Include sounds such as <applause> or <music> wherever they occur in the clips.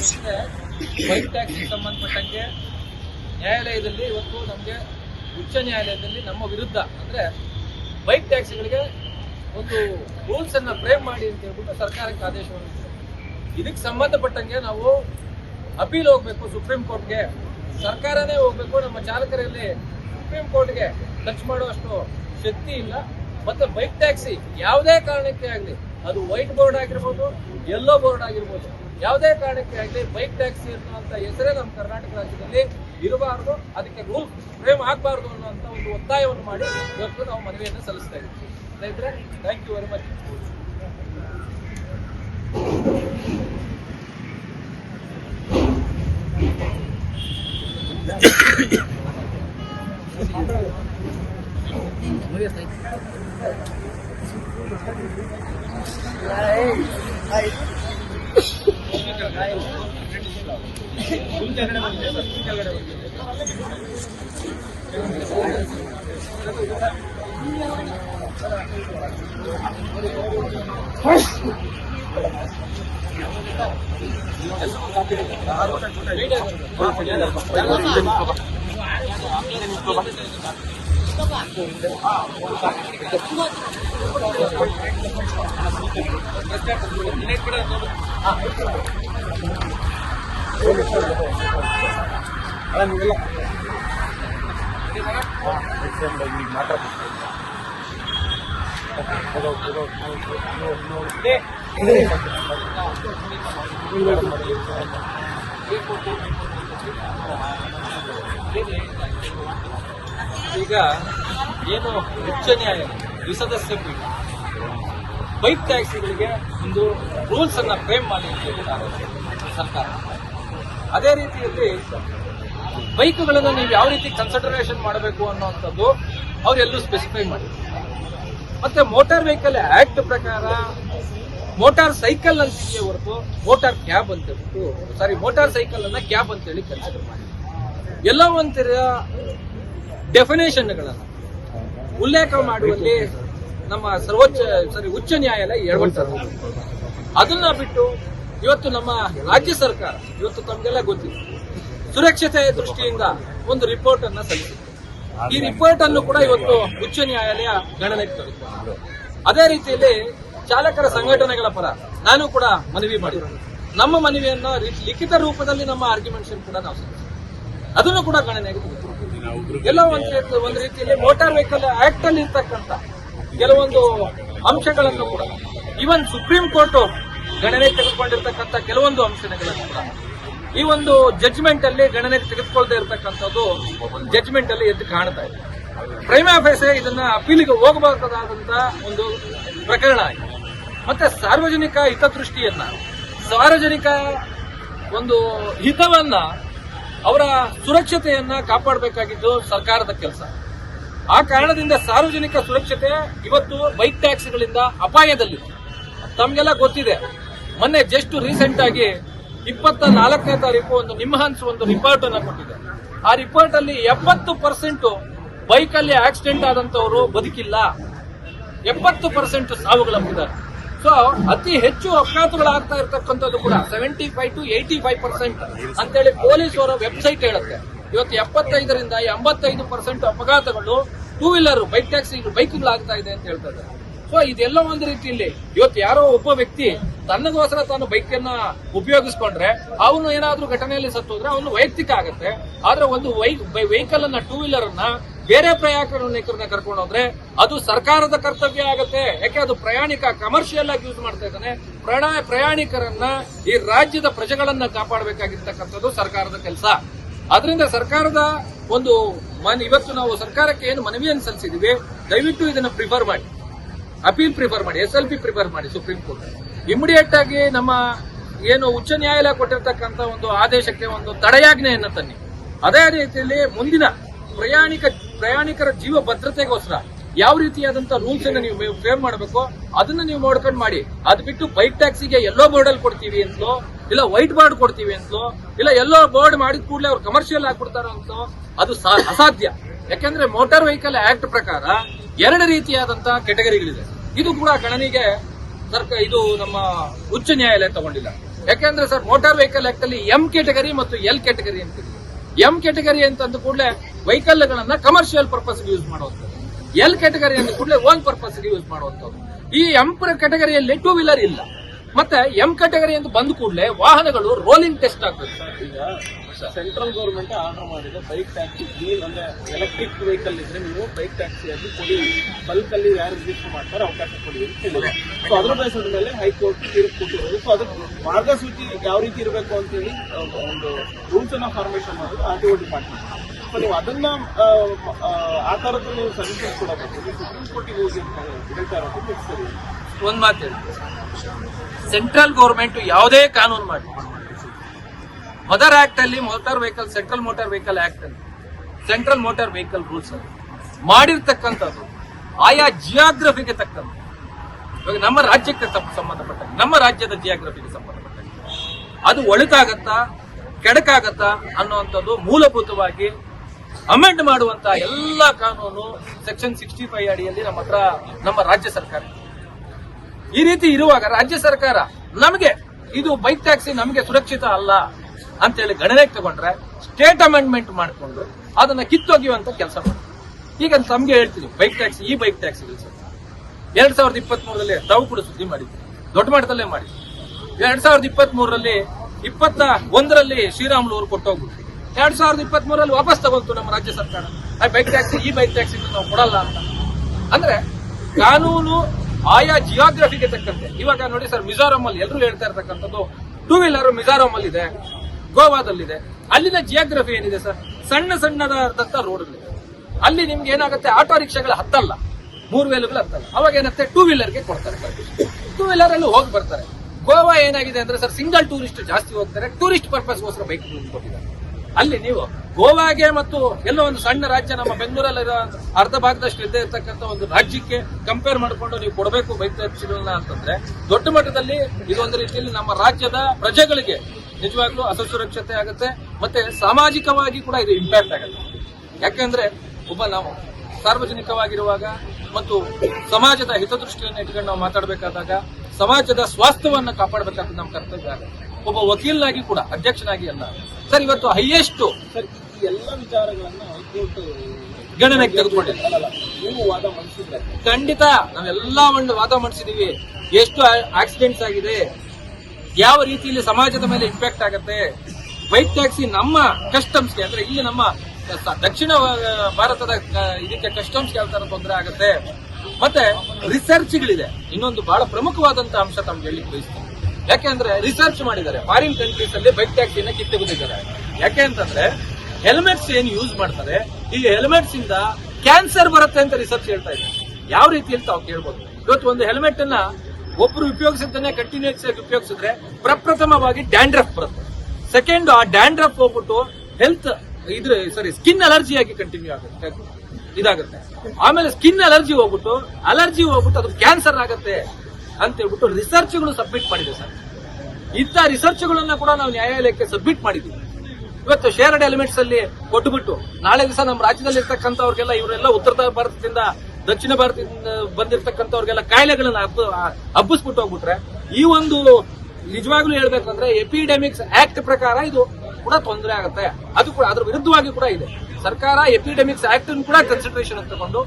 ಗೊತ್ತಿದೆ ಬೈಕ್ ಟ್ಯಾಕ್ಸಿಗೆ ಸಂಬಂಧಪಟ್ಟಂಗೆ ನ್ಯಾಯಾಲಯದಲ್ಲಿ ಇವತ್ತು ನಮಗೆ ಉಚ್ಚ ನ್ಯಾಯಾಲಯದಲ್ಲಿ ನಮ್ಮ ವಿರುದ್ಧ ಅಂದ್ರೆ ಬೈಕ್ ಟ್ಯಾಕ್ಸಿಗಳಿಗೆ ಒಂದು ರೂಲ್ಸ್ ಅನ್ನ ಫ್ರೇಮ್ ಮಾಡಿ ಅಂತ ಹೇಳ್ಬಿಟ್ಟು ಸರ್ಕಾರಕ್ಕೆ ಆದೇಶವನ್ನು. ಇದಕ್ಕೆ ಸಂಬಂಧಪಟ್ಟಂಗೆ ನಾವು ಅಪೀಲ್ ಹೋಗ್ಬೇಕು ಸುಪ್ರೀಂ ಕೋರ್ಟ್ಗೆ. ಸರ್ಕಾರನೇ ಹೋಗ್ಬೇಕು, ನಮ್ಮ ಚಾಲಕರಲ್ಲಿ ಸುಪ್ರೀಂ ಕೋರ್ಟ್ಗೆ ಟಚ್ ಮಾಡುವಷ್ಟು ಶಕ್ತಿ ಇಲ್ಲ. ಮತ್ತೆ ಬೈಕ್ ಟ್ಯಾಕ್ಸಿ ಯಾವುದೇ ಕಾರಣಕ್ಕೆ ಆಗಲಿ, ಅದು ವೈಟ್ ಬೋರ್ಡ್ ಆಗಿರ್ಬೋದು ಯೆಲ್ಲೋ ಬೋರ್ಡ್ ಆಗಿರ್ಬೋದು ಯಾವುದೇ ಕಾರಣಕ್ಕೆ ಆಗಲಿ ಬೈಕ್ ಟ್ಯಾಕ್ಸಿ ಅನ್ನುವಂಥ ಹೆಸರೇ ನಮ್ಮ ಕರ್ನಾಟಕ ರಾಜ್ಯದಲ್ಲಿ ಇರಬಾರ್ದು, ಅದಕ್ಕೆ ರೂಲ್ ಫ್ರೇಮ್ ಆಗಬಾರ್ದು ಅನ್ನುವಂಥ ಒಂದು ಒತ್ತಾಯವನ್ನು ಮಾಡಿ ಇವತ್ತು ನಾವು ಮನವಿಯನ್ನು ಸಲ್ಲಿಸ್ತಾ ಇದ್ದೀವಿ. ಸ್ನೇಹಿತರೆ ಥ್ಯಾಂಕ್ ಯು ವೆರಿ ಮಚ್ तुमच्याकडे म्हणजे तुमच्याकडे కూడా ಈಗ ಏನು ಉಚ್ಚ ನ್ಯಾಯಾಲಯ ದ್ವಿಸದಸ್ಯ ಪೀಠ ಬೈಕ್ ಟ್ಯಾಕ್ಸಿಗಳಿಗೆ ಒಂದು ರೂಲ್ಸ್ ಅನ್ನ ಫ್ರೇಮ್ ಮಾಡಿ ಅಂತ ಹೇಳಿದ್ದಾರೆ. ಸರ್ಕಾರ <laughs> ಅದೇ ರೀತಿಯಲ್ಲಿ ಬೈಕ್ಗಳನ್ನು ನೀವು ಯಾವ ರೀತಿ ಕನ್ಸಿಡರೇಷನ್ ಮಾಡಬೇಕು ಅನ್ನುವಂಥದ್ದು ಅವರೆಲ್ಲೂ ಸ್ಪೆಸಿಫೈ ಮಾಡಿ ಮತ್ತೆ ಮೋಟಾರ್ ವೆಹಿಕಲ್ ಆಕ್ಟ್ ಪ್ರಕಾರ ಮೋಟಾರ್ ಸೈಕಲ್ ಅಂತಿದೆಯೇ ಹೊರತು ಮೋಟಾರ್ ಕ್ಯಾಬ್ ಅಂತ ಹೇಳ್ಬಿಟ್ಟು ಸಾರಿ ಮೋಟಾರ್ ಸೈಕಲ್ ಅನ್ನ ಕ್ಯಾಬ್ ಅಂತ ಹೇಳಿ ಕನ್ಸಿಡರ್ ಮಾಡಿ. ಎಲ್ಲ ಒಂಥರ ಡೆಫಿನೇಷನ್ಗಳನ್ನು ಉಲ್ಲೇಖ ಮಾಡುವಲ್ಲಿ ನಮ್ಮ ಸರ್ವೋಚ್ಚ ಸಾರಿ ಉಚ್ಚ ನ್ಯಾಯಾಲಯ ಎಡವಟ್ಟಾರೆ ಅದನ್ನ ಬಿಟ್ಟು ಇವತ್ತು ನಮ್ಮ ರಾಜ್ಯ ಸರ್ಕಾರ, ಇವತ್ತು ತಮಗೆಲ್ಲ ಗೊತ್ತಿದೆ ಸುರಕ್ಷತೆ ದೃಷ್ಟಿಯಿಂದ ಒಂದು ರಿಪೋರ್ಟ್ ಅನ್ನ ಸಲ್ಲಿಸಿದೆ ಈ ರಿಪೋರ್ಟ್ ಅನ್ನು ಕೂಡ ಇವತ್ತು ಉಚ್ಚ ನ್ಯಾಯಾಲಯ ಗಣನೆಗೆ ತರುತ್ತೆ ಅದೇ ರೀತಿಯಲ್ಲಿ ಚಾಲಕರ ಸಂಘಟನೆಗಳ ಪರ ನಾನು ಕೂಡ ಮನವಿ ಮಾಡಿದೆ ನಮ್ಮ ಮನವಿಯನ್ನ ಲಿಖಿತ ರೂಪದಲ್ಲಿ ನಮ್ಮ ಆರ್ಗ್ಯುಮೆಂಟ್ಸ್ ಕೂಡ ನಾವು ಸಲ್ಲಿಸಿದ್ದೇವೆ ಅದನ್ನು ಕೂಡ ಗಣನೆಗೆ ಎಲ್ಲ ಒಂದು ಒಂದು ರೀತಿಯಲ್ಲಿ ಮೋಟಾರ್ ವೆಹಿಕಲ್ ಆಕ್ಟ್ ಅಲ್ಲಿ ಇರ್ತಕ್ಕಂಥ ಕೆಲವೊಂದು ಅಂಶಗಳನ್ನು ಕೂಡ. ಇವನ್ ಸುಪ್ರೀಂ ಕೋರ್ಟ್ ಗಣನೆಗೆ ತೆಗೆದುಕೊಂಡಿರ್ತಕ್ಕಂಥ ಕೆಲವೊಂದು ಅಂಶಗಳನ್ನು ಕೂಡ. ಈ ಒಂದು ಜಡ್ಜ್ಮೆಂಟ್ ಅಲ್ಲಿ ಗಣನೆ ತೆಗೆದುಕೊಳ್ಳದೆ ಇರತಕ್ಕಂಥದ್ದು ಜಡ್ಜ್ಮೆಂಟ್ ಅಲ್ಲಿ ಎದ್ದು ಕಾಣ್ತಾ ಇದೆ. ಪ್ರೈಮ್ ಆಫೀಸ್ ಇದನ್ನ ಅಪೀಲಿಗೆ ಹೋಗಬೇಕಾದಂತ ಒಂದು ಪ್ರಕರಣ ಆಗಿದೆ. ಮತ್ತೆ ಸಾರ್ವಜನಿಕ ಹಿತದೃಷ್ಟಿಯನ್ನ, ಸಾರ್ವಜನಿಕ ಒಂದು ಹಿತವನ್ನ, ಅವರ ಸುರಕ್ಷತೆಯನ್ನ ಕಾಪಾಡಬೇಕಾಗಿದ್ದು ಸರ್ಕಾರದ ಕೆಲಸ. ಆ ಕಾರಣದಿಂದ ಸಾರ್ವಜನಿಕ ಸುರಕ್ಷತೆ ಇವತ್ತು ಬೈಕ್ ಟ್ಯಾಕ್ಸಿಗಳಿಂದ ಅಪಾಯದಲ್ಲಿದೆ. ತಮಗೆಲ್ಲ ಗೊತ್ತಿದೆ. ಮೊನ್ನೆ ಜಸ್ಟ್ ರೀಸೆಂಟ್ ಆಗಿ ಇಪ್ಪತ್ತ ನಾಲ್ಕನೇ ತಾರೀಕು ಒಂದು ನಿಮ್ಹಾನ್ಸ್ ಒಂದು ರಿಪೋರ್ಟ್ ಅನ್ನ ಕೊಟ್ಟಿದೆ. ಆ ರಿಪೋರ್ಟ್ ಅಲ್ಲಿ ಎಪ್ಪತ್ತು ಪರ್ಸೆಂಟ್ ಬೈಕ್ ಅಲ್ಲಿ ಆಕ್ಸಿಡೆಂಟ್ ಆದಂತವರು ಬದುಕಿಲ್ಲ. ಎಪ್ಪತ್ತು ಪರ್ಸೆಂಟ್ ಸಾವುಗಳಾಗಿದ್ದಾರೆ ಸೊ ಅತಿ ಹೆಚ್ಚು ಅಪಘಾತಗಳಾಗ್ತಾ ಇರ್ತಕ್ಕಂಥದ್ದು ಕೂಡ seventy five to eighty five percent ಅಂತೇಳಿ ಅವರ ವೆಬ್ಸೈಟ್ ಹೇಳುತ್ತೆ. ಇವತ್ತು ಎಪ್ಪತ್ತೈದರಿಂದ ಎಂಬತ್ತೈದು ಪರ್ಸೆಂಟ್ ಅಪಘಾತಗಳು ಟೂ ವೀಲರ್ ಬೈಕ್ ಟ್ಯಾಕ್ಸಿ ಬೈಕ್ಗಳಾಗ್ತಾ ಇದೆ ಅಂತ ಹೇಳ್ತಾ ಇದ್ದಾರೆ. ಸೊ ಇದೆಲ್ಲ ಒಂದು ರೀತಿಯಲ್ಲಿ ಇವತ್ತು ಯಾರೋ ಒಬ್ಬ ವ್ಯಕ್ತಿ ತನ್ನಗೋಸ್ಕರ ತಾನು ಬೈಕ್ ಅನ್ನ ಉಪಯೋಗಿಸ್ಕೊಂಡ್ರೆ, ಅವನು ಏನಾದ್ರೂ ಘಟನೆಯಲ್ಲಿ ಸತ್ತೋದ್ರೆ ಅವನು ವೈಯಕ್ತಿಕ ಆಗತ್ತೆ. ಆದ್ರೆ ಒಂದು ವೆಹಿಕಲ್ ಅನ್ನ ಟೂ ವೀಲರ್ ಅನ್ನ ಬೇರೆ ಪ್ರಯಾಣಿಕರನ್ನ ಕರ್ಕೊಂಡು ಹೋದ್ರೆ ಅದು ಸರ್ಕಾರದ ಕರ್ತವ್ಯ ಆಗುತ್ತೆ. ಯಾಕೆ? ಅದು ಪ್ರಯಾಣಿಕ ಕಮರ್ಷಿಯಲ್ ಆಗಿ ಯೂಸ್ ಮಾಡ್ತಾ ಇದ್ದಾನೆ. ಪ್ರಣ, ಪ್ರಯಾಣಿಕರನ್ನ ಈ ರಾಜ್ಯದ ಪ್ರಜೆಗಳನ್ನ ಕಾಪಾಡಬೇಕಾಗಿರ್ತಕ್ಕಂಥದ್ದು ಸರ್ಕಾರದ ಕೆಲಸ. ಅದರಿಂದ ಸರ್ಕಾರದ ಒಂದು ಇವತ್ತು ನಾವು ಸರ್ಕಾರಕ್ಕೆ ಏನು ಮನವಿಯನ್ನು ಸಲ್ಲಿಸಿದೀವಿ, ದಯವಿಟ್ಟು ಇದನ್ನ ಪ್ರಿಫರ್ ಮಾಡಿ. ಅಪೀಲ್ ಪ್ರಿಫರ್ ಮಾಡಿ, ಎಸ್ ಎಲ್ ಪಿ ಪ್ರಿಫರ್ ಮಾಡಿ ಸುಪ್ರೀಂ ಕೋರ್ಟ್. ಇಮಿಡಿಯೇಟ್ ಆಗಿ ನಮ್ಮ ಏನು ಉಚ್ಚ ನ್ಯಾಯಾಲಯ ಕೊಟ್ಟಿರ್ತಕ್ಕಂಥ ಒಂದು ಆದೇಶಕ್ಕೆ ಒಂದು ತಡೆಯಾಜ್ಞೆಯನ್ನು ತನ್ನಿ. ಅದೇ ರೀತಿಯಲ್ಲಿ ಮುಂದಿನ ಪ್ರಯಾಣಿಕ, ಪ್ರಯಾಣಿಕರ ಜೀವ ಭದ್ರತೆಗೋಸ್ಕರ ಯಾವ ರೀತಿಯಾದಂತಹ ರೂಲ್ಸ್ ಅನ್ನು ನೀವು ಫ್ರೇಮ್ ಮಾಡಬೇಕು ಅದನ್ನ ನೀವು ನೋಡ್ಕೊಂಡು ಮಾಡಿ. ಅದ್ ಬಿಟ್ಟು ಬೈಕ್ ಟ್ಯಾಕ್ಸಿಗೆ ಎಲ್ಲೋ ಬೋರ್ಡ್ ಅಲ್ಲಿ ಕೊಡ್ತೀವಿ ಅಂತಲೋ, ಇಲ್ಲ ವೈಟ್ ಬೋರ್ಡ್ ಕೊಡ್ತೀವಿ ಅಂತಲೋ, ಇಲ್ಲ ಎಲ್ಲೋ ಬೋರ್ಡ್ ಮಾಡಿದ ಕೂಡಲೇ ಅವ್ರು ಕಮರ್ಷಿಯಲ್ ಆಗಿ ಕೊಡ್ತಾರೋ ಅಂತೋ ಅದು ಅಸಾಧ್ಯ. ಯಾಕಂದ್ರೆ ಮೋಟಾರ್ ವೆಹಿಕಲ್ ಆಕ್ಟ್ ಪ್ರಕಾರ ಎರಡು ರೀತಿಯಾದಂತಹ ಕೆಟಗರಿಗಳಿದೆ ಇದು ಕೂಡ ಗಣನಿಗೆ ಸರ್ಕಾರ ಇದು ನಮ್ಮ ಉಚ್ಚ ನ್ಯಾಯಾಲಯ ತಗೊಂಡಿಲ್ಲ. ಯಾಕೆಂದ್ರೆ ಸರ್ ಮೋಟಾರ್ ವೆಹಿಕಲ್ ಆಕ್ಟ್ ಅಲ್ಲಿ ಎಂ ಕೆಟಗರಿ ಮತ್ತು ಎಲ್ ಕೆಟಗರಿ ಅಂತ ಎಂ ಕೆಟಗರಿ ಅಂತಂದ ಕೂಡಲೇ ವೆಹಿಕಲ್ ಗಳನ್ನ ಕಮರ್ಷಿಯಲ್ ಪರ್ಪಸ್ ಯೂಸ್ ಮಾಡುವಂಥದ್ದು. ಎಲ್ ಕೆಟಗರಿ ಅಂದ ಕೂಡಲೇ ಓನ್ ಪರ್ಪಸ್ ಯೂಸ್ ಮಾಡುವಂಥದ್ದು. ಈ ಎಂ ಕೆಟಗರಿಯಲ್ಲಿ ಟೂ ವೀಲರ್ ಇಲ್ಲ. ಮತ್ತೆ ಎಂ ಕ್ಯಾಟಗರಿ ಅಂತ ಬಂದ ಕೂಡಲೇ ವಾಹನಗಳು ರೋಲಿಂಗ್ ಟೆಸ್ಟ್ ಆಗ್ತದೆ. ಈಗ ಸೆಂಟ್ರಲ್ ಗೌರ್ಮೆಂಟ್ ಆರ್ಡರ್ ಮಾಡಿದೆ ಬೈಕ್ ಟ್ಯಾಕ್ಸಿ ಗ್ರೀನ್ ಅಂದ್ರೆ ಎಲೆಕ್ಟ್ರಿಕ್ ವೆಹಿಕಲ್ ಇದ್ರೆ ನೀವು ಬೈಕ್ ಟ್ಯಾಕ್ಸಿ ಆಗಿ ಕೊಡಿ. ಬಲ್ಕ್ ಅಲ್ಲಿ ಯಾರು ರಿಜಿಸ್ಟರ್ ಮಾಡ್ತಾರೆ ಅವಕಾಶ ಕೊಡಿ ಅಂತ ಹೇಳಿದೆ ಸೊ ಅದ್ರ ಬೇಸದ ಮೇಲೆ ಹೈಕೋರ್ಟ್ ತೀರ್ಪು ಕೊಟ್ಟಿರೋದು. ಸೊ ಅದಕ್ಕೆ ಮಾರ್ಗಸೂಚಿ ಯಾವ ರೀತಿ ಇರಬೇಕು ಅಂತ ಹೇಳಿ ಒಂದು ರೂಲ್ಸ್ ಅನ್ನ ಫಾರ್ಮೇಶನ್ ಮಾಡೋದು R T O department so ನೀವು ಅದನ್ನ ಆ, ನೀವು ಸಜೆಷನ್ ಕೊಡಬೇಕು. ಸುಪ್ರೀಂ ಕೋರ್ಟಿಗೆ ಹೋಗಿ ಅಂತ ಹೇಳ್ತಾ ಇರೋದು ಸರಿ. ಒಂದ್ ಮಾತು ಹೇಳಿ. ಸೆಂಟ್ರಲ್ ಗೌರ್ಮೆಂಟ್ ಯಾವುದೇ ಕಾನೂನು ಮಾಡಿ. ಮದರ್ ಆಕ್ಟ್ ಅಲ್ಲಿ motor vehicle, central motor vehicle act ಅಲ್ಲಿ, ಸೆಂಟ್ರಲ್ ಮೋಟಾರ್ ವೆಹಿಕಲ್ ರೂಲ್ಸ್ ಅಲ್ಲಿ ಮಾಡಿರ್ತಕ್ಕಂಥದ್ದು, ಆಯಾ ಜಿಯಾಗ್ರಫಿಗೆ ತಕ್ಕಂತೆ ಇವಾಗ ನಮ್ಮ ರಾಜ್ಯಕ್ಕೆ ಸಂಬಂಧಪಟ್ಟ, ನಮ್ಮ ರಾಜ್ಯದ ಜಿಯಾಗ್ರಫಿಗೆ ಸಂಬಂಧಪಟ್ಟ ಅದು ಒಳಿತಾಗತ್ತಾ, ಕೆಡಕಾಗತ್ತಾ ಅನ್ನುವಂಥದ್ದು ಮೂಲಭೂತವಾಗಿ ಅಮೆಂಡ್ ಮಾಡುವಂತ ಎಲ್ಲ ಕಾನೂನು ಸೆಕ್ಷನ್ ಸಿಕ್ಸ್ಟಿ ಫೈವ್ ಅಡಿಯಲ್ಲಿ ನಮ್ಮ ಹತ್ರ, ನಮ್ಮ ರಾಜ್ಯ ಸರ್ಕಾರ. ಈ ರೀತಿ ಇರುವಾಗ ರಾಜ್ಯ ಸರ್ಕಾರ ನಮಗೆ ಇದು ಬೈಕ್ ಟ್ಯಾಕ್ಸಿ ನಮಗೆ ಸುರಕ್ಷಿತ ಅಲ್ಲ ಅಂತೇಳಿ ಗಣನೆಗೆ ತಗೊಂಡ್ರೆ ಸ್ಟೇಟ್ ಅಮೆಂಡ್ಮೆಂಟ್ ಮಾಡಿಕೊಂಡು ಅದನ್ನ ಕಿತ್ತೊಗೆಯುವಂತ ಕೆಲಸ ಮಾಡಿ ಈಗ ತಮ್ಗೆ ಹೇಳ್ತೀನಿ, ಬೈಕ್ ಟ್ಯಾಕ್ಸಿ, ಈ ಬೈಕ್ ಟ್ಯಾಕ್ಸಿ ಎರಡ್ ಸಾವಿರದ ಇಪ್ಪತ್ತ್ ಮೂರರಲ್ಲಿ ತಾವು ಕೂಡ ಸುದ್ದಿ ಮಾಡಿದ್ವಿ ದೊಡ್ಡ ಮಟ್ಟದಲ್ಲೇ ಮಾಡಿದ್ವಿ ಎರಡ್ ಸಾವಿರದ ಇಪ್ಪತ್ತ್ ಮೂರರಲ್ಲಿ ಇಪ್ಪತ್ತ ಒಂದರಲ್ಲಿ ಶ್ರೀರಾಮುಲು ಅವರು ಕೊಟ್ಟೋಗ್ಬಿಟ್ಟು ಎರಡ್ ಸಾವಿರದ ಇಪ್ಪತ್ತ್ ಮೂರರಲ್ಲಿ ವಾಪಸ್ ತಗೊಂತು ನಮ್ಮ ರಾಜ್ಯ ಸರ್ಕಾರ. ಬೈಕ್ ಟ್ಯಾಕ್ಸಿ, ಈ ಬೈಕ್ ಟ್ಯಾಕ್ಸಿ ನಾವು ಕೊಡಲ್ಲ ಅಂತ. ಅಂದ್ರೆ ಕಾನೂನು ಆಯಾ ಜಿಯೋಗ್ರಫಿಗೆ ತಕ್ಕಂತೆ. ಇವಾಗ ನೋಡಿ ಸರ್ ಮಿಜೋರಾಂ ಅಲ್ಲಿ ಎಲ್ಲರೂ ಹೇಳ್ತಾ ಇರ್ತಕ್ಕಂಥದ್ದು ಟೂ ವೀಲರ್ ಮಿಜೋರಾಂ ಅಲ್ಲಿ ಇದೆ ಗೋವಾದಲ್ಲಿದೆ. ಅಲ್ಲಿನ ಜಿಯೋಗ್ರಫಿ ಏನಿದೆ ಸರ್ ಸಣ್ಣ ಸಣ್ಣದಾದಂತ ರೋಡ್ಗಳಿದೆ ಅಲ್ಲಿ ನಿಮ್ಗೆ ಏನಾಗುತ್ತೆ? ಆಟೋ ರಿಕ್ಷಾಗಳು ಹತ್ತಲ್ಲ ಮೂರ್ ವೀಲರ್ಗಳು ಹತ್ತಲ್ಲ ಅವಾಗ ಏನತ್ತೆ ಟೂ ವೀಲರ್ಗೆ ಕೊಡ್ತಾರೆ ಟೂ ವೀಲರ್ ಅಲ್ಲಿ ಹೋಗಿ ಬರ್ತಾರೆ. ಗೋವಾ ಏನಾಗಿದೆ ಅಂದ್ರೆ ಸರ್ ಸಿಂಗಲ್ ಟೂರಿಸ್ಟ್ ಜಾಸ್ತಿ ಹೋಗ್ತಾರೆ. ಟೂರಿಸ್ಟ್ ಪರ್ಪಸ್ಗೋಸ್ಕರ ಬೈಕ್ ಕೊಟ್ಟಿದ್ದಾರೆ ಅಲ್ಲಿ ನೀವು ಗೋವಾಗೆ ಮತ್ತು ಎಲ್ಲೋ ಒಂದು ಸಣ್ಣ ರಾಜ್ಯ ನಮ್ಮ ಬೆಂಗಳೂರಲ್ಲಿ ಅರ್ಧ ಭಾಗದಷ್ಟು ಇದ್ದೇ ಇರ್ತಕ್ಕಂಥ ಒಂದು ರಾಜ್ಯಕ್ಕೆ ಕಂಪೇರ್ ಮಾಡಿಕೊಂಡು ನೀವು ಕೊಡಬೇಕು ಬೈಕ್ ಅಂತಂದ್ರೆ ದೊಡ್ಡ ಮಟ್ಟದಲ್ಲಿ ಇದೊಂದು ರೀತಿಯಲ್ಲಿ ನಮ್ಮ ರಾಜ್ಯದ ಪ್ರಜೆಗಳಿಗೆ ನಿಜವಾಗ್ಲೂ ಅಸುರಕ್ಷತೆ ಆಗುತ್ತೆ ಮತ್ತೆ ಸಾಮಾಜಿಕವಾಗಿ ಕೂಡ ಇದು ಇಂಪ್ಯಾಕ್ಟ್ ಆಗುತ್ತೆ ಯಾಕೆಂದ್ರೆ ಒಬ್ಬ ನಾವು ಸಾರ್ವಜನಿಕವಾಗಿರುವಾಗ ಮತ್ತು ಸಮಾಜದ ಹಿತದೃಷ್ಟಿಯನ್ನು ಇಟ್ಕೊಂಡು ನಾವು ಮಾತಾಡಬೇಕಾದಾಗ ಸಮಾಜದ ಸ್ವಾಸ್ಥ್ಯವನ್ನು ಕಾಪಾಡಬೇಕಾದ ನಮ್ಮ ಕರ್ತವ್ಯ. ಒಬ್ಬ ವಕೀಲನಾಗಿ ಕೂಡ, ಅಧ್ಯಕ್ಷನಾಗಿ ಅಲ್ಲ ಸರ್ ಇವತ್ತು ಹೈಯೆಸ್ಟ್ ಸರ್ ಈ ಎಲ್ಲ ವಿಚಾರಗಳನ್ನ ಹೈಕೋರ್ಟ್ ಗಣನೆಗೆ ತೆಗೆದುಕೊಂಡಿದೆ. ನೀವು ವಾದ ಮಂಡಿಸಿದ್ರೆ. ಖಂಡಿತ ನಾವೆಲ್ಲ ಒಂದು ವಾದ ಮಾಡಿಸಿದೀವಿ. ಎಷ್ಟು ಆಕ್ಸಿಡೆಂಟ್ಸ್ ಆಗಿದೆ ಯಾವ ರೀತಿಯಲ್ಲಿ ಸಮಾಜದ ಮೇಲೆ ಇಂಪ್ಯಾಕ್ಟ್ ಆಗುತ್ತೆ ಬೈಕ್ ಟ್ಯಾಕ್ಸಿ ನಮ್ಮ ಕಸ್ಟಮ್ಸ್ಗೆ ಅಂದ್ರೆ ಇಲ್ಲಿ ನಮ್ಮ ದಕ್ಷಿಣ ಭಾರತದ ಇದಕ್ಕೆ ಕಸ್ಟಮ್ಸ್ಗೆ ಯಾವ ತರ ತೊಂದರೆ ಆಗುತ್ತೆ ಮತ್ತೆ ರಿಸರ್ಚ್ಗಳಿದೆ ಇನ್ನೊಂದು ಬಹಳ ಪ್ರಮುಖವಾದಂತಹ ಅಂಶ ತಮ್ಗೆ ಹೇಳಿ ಬಯಸ್ತೀನಿ ಯಾಕೆಂದ್ರೆ ರಿಸರ್ಚ್ ಮಾಡಿದ್ದಾರೆ. ಫಾರಿನ್ ಕಂಟ್ರೀಸ್ ಅಲ್ಲಿ ಬೈಕ್ ಟ್ಯಾಕ್ಸಿನ ಕಿತ್ತುಬಿಟ್ಟಿದ್ದಾರೆ ಯಾಕೆ ಅಂತಂದ್ರೆ ಹೆಲ್ಮೆಟ್ಸ್ ಏನ್ ಯೂಸ್ ಮಾಡ್ತಾರೆ? ಈ ಹೆಲ್ಮೆಟ್ಸ್ ಇಂದ ಕ್ಯಾನ್ಸರ್ ಬರುತ್ತೆ ಅಂತ ರಿಸರ್ಚ್ ಹೇಳ್ತಾ ಇದೆ. ಯಾವ ರೀತಿಯಲ್ಲಿ ತಾವು ಕೇಳ್ಬೋದು. ಇವತ್ತು ಒಂದು ಹೆಲ್ಮೆಟ್ ಅನ್ನ ಒಬ್ರು ಉಪಯೋಗಿಸಿದ್ದನ್ನೇ ಕಂಟಿನ್ಯೂಸ್ ಆಗಿ ಉಪಯೋಗಿಸಿದ್ರೆ ಪ್ರಪ್ರಥಮವಾಗಿ ಡ್ಯಾಂಡ್ರಫ್ ಬರುತ್ತೆ. ಸೆಕೆಂಡ್ ಆ ಡ್ಯಾಂಡ್ರಫ್ ಹೋಗ್ಬಿಟ್ಟು ಹೆಲ್ತ್ ಇದ್ರ ಸಾರಿ ಸ್ಕಿನ್ ಅಲರ್ಜಿ ಆಗಿ ಕಂಟಿನ್ಯೂ ಆಗುತ್ತೆ. ಇದಾಗುತ್ತೆ. ಆಮೇಲೆ ಸ್ಕಿನ್ ಅಲರ್ಜಿ ಹೋಗ್ಬಿಟ್ಟು ಅಲರ್ಜಿ ಹೋಗ್ಬಿಟ್ಟು ಅದು ಕ್ಯಾನ್ಸರ್ ಆಗುತ್ತೆ. ಅಂತ ಹೇಳ್ಬಿಟ್ಟು ರಿಸರ್ಚ್ಗಳು ಸಬ್ಮಿಟ್ ಮಾಡಿದೆ ಸರ್. ಇಂಥ ರಿಸರ್ಚ್ಗಳನ್ನ ಕೂಡ ನಾವು ನ್ಯಾಯಾಲಯಕ್ಕೆ ಸಬ್ಮಿಟ್ ಮಾಡಿದ್ವಿ. ಇವತ್ತು ಶೇರ್ಡ್ ಎಲಿಮೆಂಟ್ಸ್ ಅಲ್ಲಿ ಕೊಟ್ಟುಬಿಟ್ಟು ನಾಳೆ ದಿವಸ ನಮ್ಮ ರಾಜ್ಯದಲ್ಲಿ ಇರ್ತಕ್ಕಂಥವ್ರಿಗೆಲ್ಲ ಇವರೆಲ್ಲ ಉತ್ತರ ಭಾರತದಿಂದ ದಕ್ಷಿಣ ಭಾರತದಿಂದ ಬಂದಿರತಕ್ಕಂಥವ್ರಿಗೆಲ್ಲ ಕಾಯಿಲೆಗಳನ್ನ ಹಬ್ಬ, ಹಬ್ಬಿಸ್ಬಿಟ್ಟು ಹೋಗ್ಬಿಟ್ರೆ, ಈ ಒಂದು ನಿಜವಾಗ್ಲೂ ಹೇಳ್ಬೇಕಂದ್ರೆ ಎಪಿಡೆಮಿಕ್ಸ್ ಆಕ್ಟ್ ಪ್ರಕಾರ ಇದು ಕೂಡ ತೊಂದರೆ ಆಗುತ್ತೆ. ಅದು ಕೂಡ, ಅದ್ರ ವಿರುದ್ಧವಾಗಿ ಕೂಡ ಇದೆ. ಸರ್ಕಾರ ಎಪಿಡೆಮಿಕ್ಸ್ ಆಕ್ಟ್ ಕೂಡ ಕನ್ಸಿಡರೇಷನ್ ತಗೊಂಡು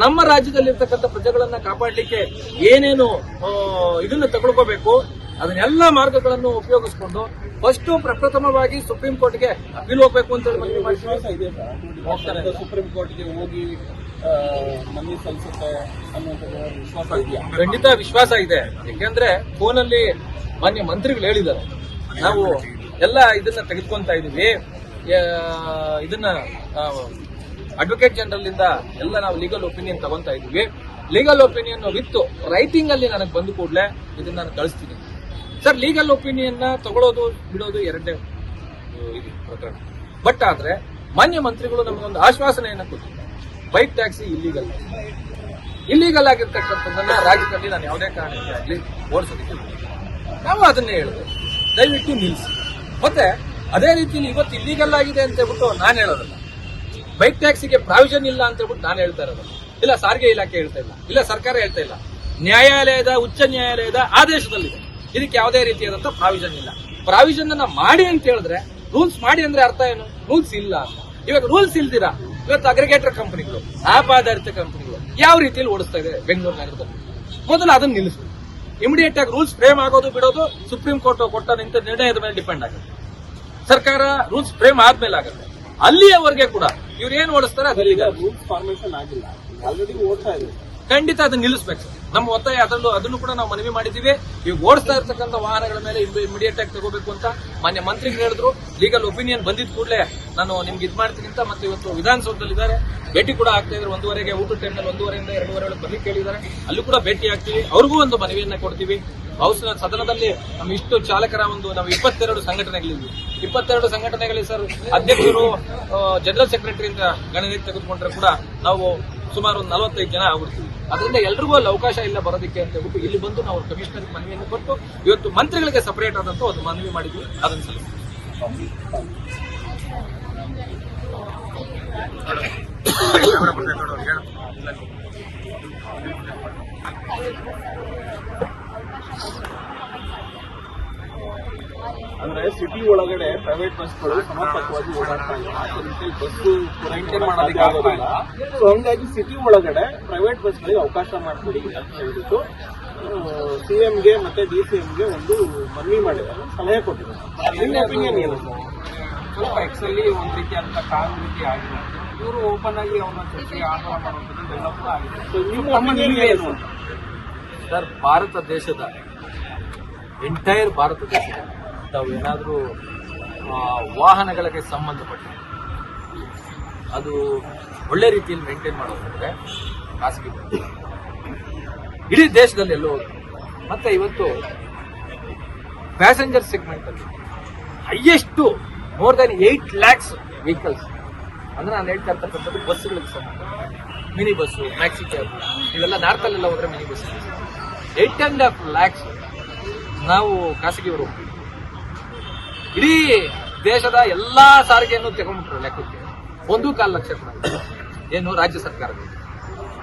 ನಮ್ಮ ರಾಜ್ಯದಲ್ಲಿರ್ತಕ್ಕಂಥ ಪ್ರಜೆಗಳನ್ನ ಕಾಪಾಡಲಿಕ್ಕೆ ಏನೇನು ಇದನ್ನ ತಗೊಳ್ಕೋಬೇಕು ಅದನ್ನೆಲ್ಲ ಮಾರ್ಗಗಳನ್ನು ಉಪಯೋಗಿಸ್ಕೊಂಡು ಫಸ್ಟ್ ಪ್ರಪ್ರಥಮವಾಗಿ ಸುಪ್ರೀಂ ಕೋರ್ಟ್ಗೆ ಅಪೀಲ್ ಹೋಗ್ಬೇಕು ಅಂತ ಹೇಳಿ ಸುಪ್ರೀಂ ಕೋರ್ಟ್ಗೆ ಹೋಗಿ ಆ, ಮನವಿ ಸಲ್ಲಿಸುತ್ತೆ ವಿಶ್ವಾಸ ಇದೆಯಾ? ಖಂಡಿತ ವಿಶ್ವಾಸ ಇದೆ. ಯಾಕೆಂದ್ರೆ ಫೋನಲ್ಲಿ ಮಾನ್ಯ ಮಂತ್ರಿಗಳು ಹೇಳಿದ್ದಾರೆ. ನಾವು ಎಲ್ಲ ಇದನ್ನ ತೆಗೆದುಕೊಂತ ಇದೀವಿ. ಇದನ್ನ ಅಡ್ವೊಕೇಟ್ ಜನರಲ್ ಇಂದ ಎಲ್ಲ ನಾವು ಲೀಗಲ್ ಒಪಿನಿಯನ್ ತಗೊಂತಾ ಇದೀವಿ. ಲೀಗಲ್ ಒಪಿನಿಯನ್ ವಿತ್ತು ರೈಟಿಂಗ್ ಅಲ್ಲಿ ನನಗೆ ಬಂದು ಕೂಡಲೇ ಇದನ್ನ ನಾನು ಕಳಿಸ್ತೀನಿ. ಸರ್ ಲೀಗಲ್ ಒಪಿನಿಯನ್ನ ತಗೊಳ್ಳೋದು ಬಿಡೋದು ಎರಡನೇ ಇದು ಪ್ರಕರಣ. ಬಟ್ ಆದ್ರೆ ಮಾನ್ಯ ಮಂತ್ರಿಗಳು ನಮಗೊಂದು ಆಶ್ವಾಸನೆಯನ್ನು ಕೊಟ್ಟಿದ್ದಾರೆ. ಬೈಕ್ ಟ್ಯಾಕ್ಸಿ ಇಲ್ಲಿಗಲ್ ಇಲ್ಲಿಗಲ್ ಆಗಿರ್ತಕ್ಕಂಥದ್ದನ್ನ ರಾಜ್ಯದಲ್ಲಿ ನಾನು ಯಾವುದೇ ಕಾರಣಕ್ಕೆ ಆಗಲಿ ಓಡಿಸೋದಕ್ಕೆ. ನಾವು ಅದನ್ನೇ ಹೇಳಿದೆ ದಯವಿಟ್ಟು ನಿಲ್ಲಿಸಿ ಮತ್ತೆ ಅದೇ ರೀತಿಯಲ್ಲಿ ಇವತ್ತು ಇಲ್ಲಿಗಲ್ ಆಗಿದೆ ಅಂತ ಹೇಳ್ಬಿಟ್ಟು ನಾನು ಹೇಳೋದಲ್ಲ. ಬೈಕ್ ಟ್ಯಾಕ್ಸಿಗೆ ಪ್ರಾವಿಷನ್ ಇಲ್ಲ ಅಂತ ಹೇಳ್ಬಿಟ್ಟು ನಾನು ಹೇಳ್ತಾ ಇರೋದು. ಇಲ್ಲ, ಸಾರಿಗೆ ಇಲಾಖೆ ಹೇಳ್ತಾ ಇಲ್ಲ. ಇಲ್ಲ, ಸರ್ಕಾರ ಹೇಳ್ತಾ ಇಲ್ಲ. ನ್ಯಾಯಾಲಯದ, ಉಚ್ಚ ನ್ಯಾಯಾಲಯದ ಆದೇಶದಲ್ಲಿದೆ. ಇದಕ್ಕೆ ಯಾವುದೇ ರೀತಿಯಾದಂತ ಪ್ರಾವಿಷನ್ ಇಲ್ಲ. ಪ್ರಾವಿಷನ್ ಅನ್ನ ಮಾಡಿ ಅಂತ ಹೇಳಿದ್ರೆ ರೂಲ್ಸ್ ಮಾಡಿ ಅಂದ್ರೆ ಅರ್ಥ ಏನು? ರೂಲ್ಸ್ ಇಲ್ಲ. ಅಂತ. ಇವಾಗ ರೂಲ್ಸ್ ಇಲ್ದಿರಾ? ಇವತ್ತು ಅಗ್ರಿಗೇಟರ್ ಕಂಪನಿಗಳು, ಆಪ್ ಆಧಾರಿತ ಕಂಪನಿಗಳು ಯಾವ ರೀತಿಯಲ್ಲಿ ಓಡಿಸ್ತಾ ಇದೆ ಬೆಂಗಳೂರು ನಗರದಲ್ಲಿ? ಮೊದಲು ಅದನ್ನ ನಿಲ್ಲಿಸು. ಇಮಿಡಿಯೇಟ್ ಆಗಿ ರೂಲ್ಸ್ ಫ್ರೇಮ್ ಆಗೋದು ಬಿಡೋದು ಸುಪ್ರೀಂ ಕೋರ್ಟ್ ಕೊಟ್ಟ ನಿಂತ ನಿರ್ಣಯದ ಮೇಲೆ ಡಿಪೆಂಡ್ ಆಗುತ್ತೆ. ಸರ್ಕಾರ ರೂಲ್ಸ್ ಫ್ರೇಮ್ ಆದ್ಮೇಲೆ ಆಗುತ್ತೆ. ಅಲ್ಲಿಯವರೆಗೆ ಕೂಡ ಇವ್ರು ಏನ್ ಓಡಿಸ್ತಾರೆ ಸರ್ ಅದಲ್ಲಿ ಈಗ ರೂಲ್ಸ್ ಫಾರ್ಮೇಶನ್ ಆಗಿಲ್ಲ. ಆಲ್ರೆಡಿ ಓಡ್ತಾ ಇದೆ ಖಂಡಿತ ಅದನ್ನ ನಿಲ್ಲಿಸ್ಬೇಕು. ನಮ್ಮ ಒತ್ತಾಯ ಅದರಲ್ಲೂ ಅದನ್ನು ಕೂಡ ನಾವು ಮನವಿ ಮಾಡಿದ್ದೀವಿ. ಈಗ ಓಡಿಸ್ತಾ ಇರ್ತಕ್ಕಂಥ ವಾಹನಗಳ ಮೇಲೆ ಇಮಿಡಿಯೇಟ್ ಆಗಿ ತಗೋಬೇಕು ಅಂತ ಮಾನ್ಯ ಮಂತ್ರಿಗಳು ಹೇಳಿದ್ರು. ಲೀಗಲ್ ಒಪಿನಿಯನ್ ಬಂದಿದ್ ಕೂಡಲೇ ನಾನು ನಿಮ್ಗೆ ಇದು ಮಾಡ್ತೀನಿ ಅಂತ ಮತ್ತೆ ಇವತ್ತು ವಿಧಾನಸೌಧದಲ್ಲಿ ಇದ್ದಾರೆ. ಭೇಟಿ ಕೂಡ ಆಗ್ತಾ ಇದ್ರು. ಒಂದೂವರೆಗೆ ಊಟ ಟೈಮ್ನಲ್ಲಿ ಒಂದೂವರೆಯಿಂದ ಎರಡೂವರೆ ಒಳಗೆ ಬರ್ಲಿಕ್ಕೆ ಕೇಳಿದ್ದಾರೆ ಅಲ್ಲೂ ಕೂಡ ಭೇಟಿ ಆಗ್ತೀವಿ. ಅವ್ರಿಗೂ ಒಂದು ಮನವಿಯನ್ನ ಕೊಡ್ತೀವಿ. ಹೌಸ್ ಸದನದಲ್ಲಿ ನಮ್ಮ ಇಷ್ಟು ಚಾಲಕರ ಒಂದು ನಾವು ಇಪ್ಪತ್ತೆರಡು ಸಂಘಟನೆಗಳಿದ್ವಿ ಇಪ್ಪತ್ತೆರಡು ಸಂಘಟನೆಗಳಿಗೆ ಸರ್ ಅಧ್ಯಕ್ಷರು ಜನರಲ್ ಸೆಕ್ರೆಟರಿ ಅಂತ ಗಣನೆ ತೆಗೆದುಕೊಂಡ್ರೆ ಕೂಡ ನಾವು ಸುಮಾರು ಒಂದು ನಲವತ್ತೈದು ಜನ ಆಗ್ಬಿಡ್ತೀವಿ ಅದರಿಂದ ಎಲ್ರಿಗೂ ಅಲ್ಲಿ ಅವಕಾಶ ಇಲ್ಲ ಬರೋದಕ್ಕೆ ಅಂತ ಹೇಳ್ಬಿಟ್ಟು ಇಲ್ಲಿ ಬಂದು ನಾವು ಕಮಿಷನರ್ ಮನವಿಯನ್ನು ಕೊಟ್ಟು ಇವತ್ತು ಮಂತ್ರಿಗಳಿಗೆ ಸಪರೇಟ್ ಆದಂತ ಒಂದು ಮನವಿ ಮಾಡಿದ್ವಿ ಅದನ್ನು ಸಲ್ಲಿಸ್ತೀವಿ ಅಂದ್ರೆ ಸಿಟಿ ಒಳಗಡೆ ಪ್ರೈವೇಟ್ ಬಸ್ಗಳು ಸಮರ್ಪಕವಾಗಿ ಓಡಾಡ್ತಾ ಇಲ್ಲ ಬಸ್ ರೀತಿ ಮಾಡೋದಕ್ಕೆ ಆಗೋದಿಲ್ಲ. ಇಲ್ಲ. ಸೊ ಹಂಗಾಗಿ ಸಿಟಿ ಒಳಗಡೆ ಪ್ರೈವೇಟ್ ಬಸ್ಗಳಿಗೆ ಅವಕಾಶ ಮಾಡಿಕೊಡಿ ಅಂತ ಹೇಳ್ಬಿಟ್ಟು ಸಿಎಂಗೆ ಮತ್ತೆ ಡಿ ಸಿ ಎಂಗೆ ಒಂದು ಮನವಿ ಮಾಡಿದ್ದಾರೆ. ಸಲಹೆ ಕೊಟ್ಟಿದ್ದಾರೆ. ನಿಮ್ಮ ಒಪಿನಿಯನ್ ಏನು? ಸರ್ ಸ್ವಲ್ಪ ಎಕ್ಸಲ್ಲಿ ಒಂದು ರೀತಿಯಾದಂಥ ಕಾನೂನು ರೀತಿ ಆಗಿದೆ. ಇವರು ಓಪನ್ ಆಗಿ ಅವನ ಜೊತೆಗೆ ಆಟೋ ಮಾಡುವಂಥದ್ದು ಎಲ್ಲ ಕೂಡ ಆಗಿದೆ. ಸೊ ನಿಮ್ಮ ಒಪಿನಿಯನ್ ಏನು? ಸರ್ ಭಾರತ ದೇಶದ ಎಂಟೈರ್ ಭಾರತ ದೇಶದ ತಾವು ಏನಾದರೂ ವಾಹನಗಳಿಗೆ ಸಂಬಂಧಪಟ್ಟ ಅದು ಒಳ್ಳೆ ರೀತಿಯಲ್ಲಿ ಮೇಂಟೈನ್ ಮಾಡೋದಂದ್ರೆ ಖಾಸಗಿ ಬಸ್. ಇಡೀ ದೇಶದಲ್ಲಿ ಎಲ್ಲೋ ಮತ್ತೆ ಇವತ್ತು ಪ್ಯಾಸೆಂಜರ್ ಸೆಗ್ಮೆಂಟ್ ಅಲ್ಲಿ highest more than eight lakhs vehicles ಅಂದ್ರೆ ನಾನು ಹೇಳ್ತಾ ಇರ್ತಕ್ಕಂಥದ್ದು ಬಸ್ಗಳಿಗೆ ಸಂಬಂಧ ಮಿನಿ ಬಸ್ಸು ಮ್ಯಾಕ್ಸಿ ಕ್ಯಾಬ್ ಇವೆಲ್ಲ ನಾರ್ತಲ್ಲೆಲ್ಲ ಹೋದ್ರೆ mini bus eight and half lakhs ನಾವು ಖಾಸಗಿಯವರು ಇಡೀ ದೇಶದ ಎಲ್ಲಾ ಸಾರಿಗೆಯನ್ನು ತಗೊಂಡ್ಬಿಟ್ರು ಲೆಕ್ಕಕ್ಕೆ. ಒಂದು ಕಾಲು ಲಕ್ಷ ಏನು ರಾಜ್ಯ ಸರ್ಕಾರದಲ್ಲಿ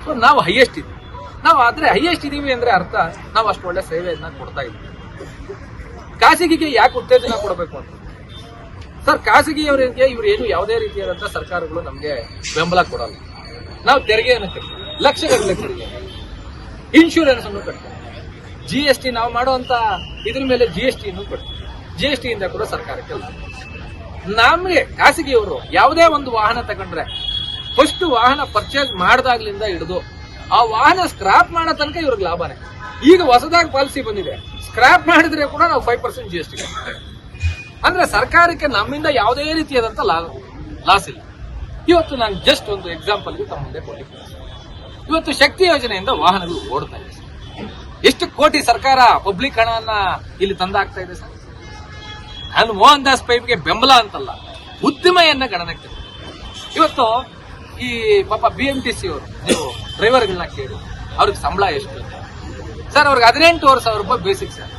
ಸೊ ನಾವು ಹೈಯೆಸ್ಟ್ ಇದ್ದೀವಿ ನಾವು ಆದ್ರೆ ಹೈಯೆಸ್ಟ್ ಇದೀವಿ ಅಂದ್ರೆ ಅರ್ಥ, ನಾವು ಅಷ್ಟು ಒಳ್ಳೆ ಸೇವೆಯನ್ನ ಕೊಡ್ತಾ ಇದ್ದೀವಿ. ಖಾಸಗಿಗೆ ಯಾಕೆ ಉತ್ತೇಜನ ಕೊಡಬೇಕು ಅಂತ? ಸರ್ ಖಾಸಗಿಯವರಿಗೆ ಇವ್ರು ಏನು ಯಾವುದೇ ರೀತಿಯಾದಂತ ಸರ್ಕಾರಗಳು ನಮಗೆ ಬೆಂಬಲ ಕೊಡಲ್ಲ. ನಾವು ತೆರಿಗೆಯನ್ನು ಕಟ್ತೀವಿ. ಲಕ್ಷಗಟ್ಟಲೆ ತೆರಿಗೆ. ಇನ್ಶೂರೆನ್ಸ್ ಅನ್ನು ಕಟ್ತೀವಿ. ಜಿ ಎಸ್ ಟಿ ನಾವು ಮಾಡುವಂತ ಇದ್ರ ಮೇಲೆ ಜಿ ಎಸ್ ಟಿ ಕಟ್ತೀವಿ. ಜಿ ಎಸ್ ಟಿಯಿಂದ ಕೂಡ ಸರ್ಕಾರಕ್ಕೆ ನಮಗೆ ಖಾಸಗಿಯವರು ಯಾವುದೇ ಒಂದು ವಾಹನ ತಗೊಂಡ್ರೆ ಫಸ್ಟ್ ವಾಹನ ಪರ್ಚೇಸ್ ಮಾಡ್ದಾಗ್ಲಿಂದ ಹಿಡಿದು ಆ ವಾಹನ ಸ್ಕ್ರಾಪ್ ಮಾಡೋ ತನಕ ಇವ್ರಿಗೆ ಲಾಭನೇ. ಈಗ ಹೊಸದಾಗಿ ಪಾಲಿಸಿ ಬಂದಿದೆ. ಸ್ಕ್ರಾಪ್ ಮಾಡಿದ್ರೆ ಕೂಡ ನಾವು five percent G S T ಅಂದ್ರೆ ಸರ್ಕಾರಕ್ಕೆ ನಮ್ಮಿಂದ ಯಾವುದೇ ರೀತಿಯಾದಂತ ಲಾಸ್ ಇಲ್ಲ. ಇವತ್ತು ನಾನು ಜಸ್ಟ್ ಒಂದು ಎಕ್ಸಾಂಪಲ್ ತಮ್ಮ ಮುಂದೆ ಕೊಟ್ಟಿದ್ದೀನಿ ಇವತ್ತು ಶಕ್ತಿ ಯೋಜನೆಯಿಂದ ವಾಹನಗಳು ಓಡ್ತಾ ಇದೆ. ಎಷ್ಟು ಕೋಟಿ ಸರ್ಕಾರ ಪಬ್ಲಿಕ್ ಹಣವನ್ನ ಇಲ್ಲಿ ತಂದಾಗ್ತಾ ಇದೆ ಸರ್? ನಾನು ಮೋಹನ್ ದಾಸ್ ಪೈಪ್ಗೆ ಬೆಂಬಲ ಅಂತಲ್ಲ, ಉದ್ದಿಮೆಯನ್ನ ತಗೊಂಡೆ. ಇವತ್ತು ಈ ಪಾಪ ಬಿ ಎಂ ಟಿ ಸಿ ಅವರು, ನೀವು ಡ್ರೈವರ್ಗಳನ್ನ ಕೇಳಿ, ಅವ್ರಿಗೆ ಸಂಬಳ ಎಷ್ಟು ಸರ್, ಅವ್ರಿಗೆ ಹದಿನೆಂಟುವರೆ ಸಾವಿರ ರೂಪಾಯಿ ಬೇಸಿಕ್ ಸರ್